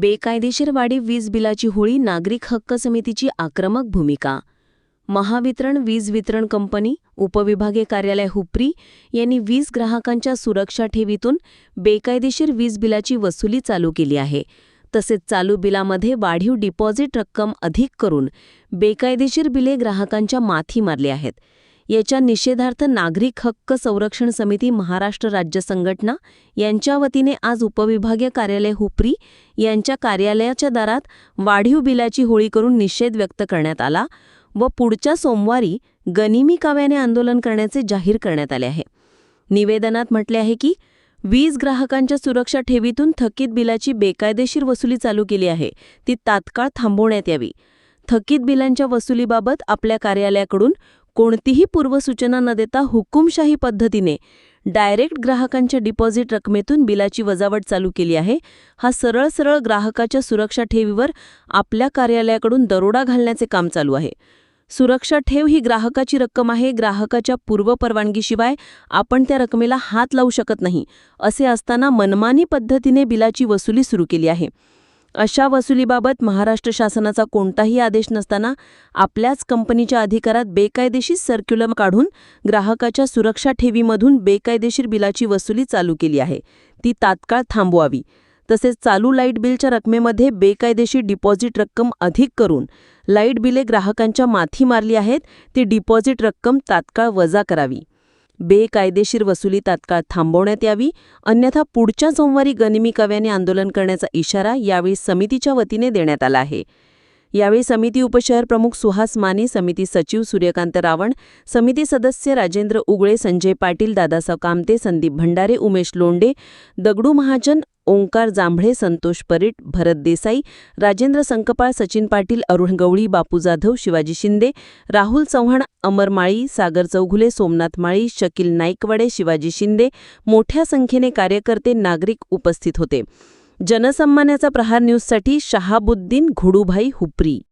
बेकायदेशीर वाढीव वीज बिलाची होळी नागरिक हक्क समितीची आक्रमक भूमिका. महावितरण वीज वितरण कंपनी उपविभागीय कार्यालय हुपरी यांनी वीज ग्राहकांच्या सुरक्षा ठेवीतून बेकायदेशीर वीज बिलाची वसुली चालू केली आहे. तसेच चालू बिलामध्ये वाढीव डिपॉझिट रक्कम अधिक करून बेकायदेशीर बिले ग्राहकांच्या माथी मारली आहेत. याच्या निषेधार्थ नागरिक हक्क संरक्षण समिती महाराष्ट्र राज्य संघटना यांच्या वतीने आज उपविभागीय कार्यालय हुपरी यांच्या कार्यालयाच्या दारात वाढीव बिलाची होळी करून निषेध व्यक्त करण्यात आला व पुढच्या सोमवारी गनिमी काव्याने आंदोलन करण्याचे जाहीर करण्यात आले आहे. निवेदनात म्हटले आहे की वीज ग्राहकांच्या सुरक्षा ठेवीतून थकीत बिलाची बेकायदेशीर वसुली चालू केली आहे. ती तात्काळ थांबवण्यात यावी. थकीत बिलांच्या वसुलीबाबत आपल्या कार्यालयाकडून कोणतीही पूर्वसूचना न देता हुकुमशाही पद्धतीने डायरेक्ट ग्राहकांच्या डिपॉझिट रकमेतून बिलाची वजावट चालू केली आहे. हा सरळ सरळ ग्राहकाच्या सुरक्षा ठेवीवर आपल्या कार्यालयाकडून दरोडा घालण्याचे काम चालू आहे. सुरक्षा ठेव ही ग्राहकाची रक्कम आहे. ग्राहकाच्या पूर्वपरवानगीशिवाय आपण त्या रकमेला हात लावू शकत नाही असे असताना मनमानी पद्धतीने बिलाची वसुली सुरू केली आहे. अशा वसुलीबाबत महाराष्ट्र शासनाचा कोणताही आदेश नसताना आपल्याच कंपनीच्या अधिकारात बेकायदेशीर सर्क्युलम काढून ग्राहकाच्या सुरक्षा ठेवीमधून बेकायदेशीर बिलाची वसुली चालू केली आहे. ती तात्काळ थांबवावी. तसेच चालू लाइट बिलच्या रकमेमध्ये बेकायदेशीर डिपॉझिट रक्कम अधिक करून लाइट बिले ग्राहकांच्या माथी मारली आहेत ती डिपॉझिट रक्कम तात्काळ वजा करावी. बेकायदेशीर वसुली तात्काळ थांबवण्यात यावी अन्यथा पुढच्या सोमवारी गनिमी कव्याने आंदोलन करण्याचा इशारा यावेळी समितीच्या वतीने देण्यात आला आहे. यावेळी समिती उपशहर प्रमुख सुहास माने समिती सचिव सूर्यकांत रावण समिती सदस्य राजेंद्र उगळे संजय पाटील दादासाव कामते संदीप भंडारे उमेश लोंडे दगडू महाजन ओंकार जांभळे संतोष परीट भरत देसाई राजेंद्र संकपाळ सचिन पाटील अरुण गवळी बापू जाधव शिवाजी शिंदे राहुल चव्हाण अमर माळी सागर चौघुले सोमनाथ माळी शकील नाईकवाडे शिवाजी शिंदे मोठ्या संख्येने कार्यकर्ते नागरिक उपस्थित होते. जनसन्मानाचा प्रहार न्यूजसाठी शहाबुद्दीन घोडूभाई हुपरी.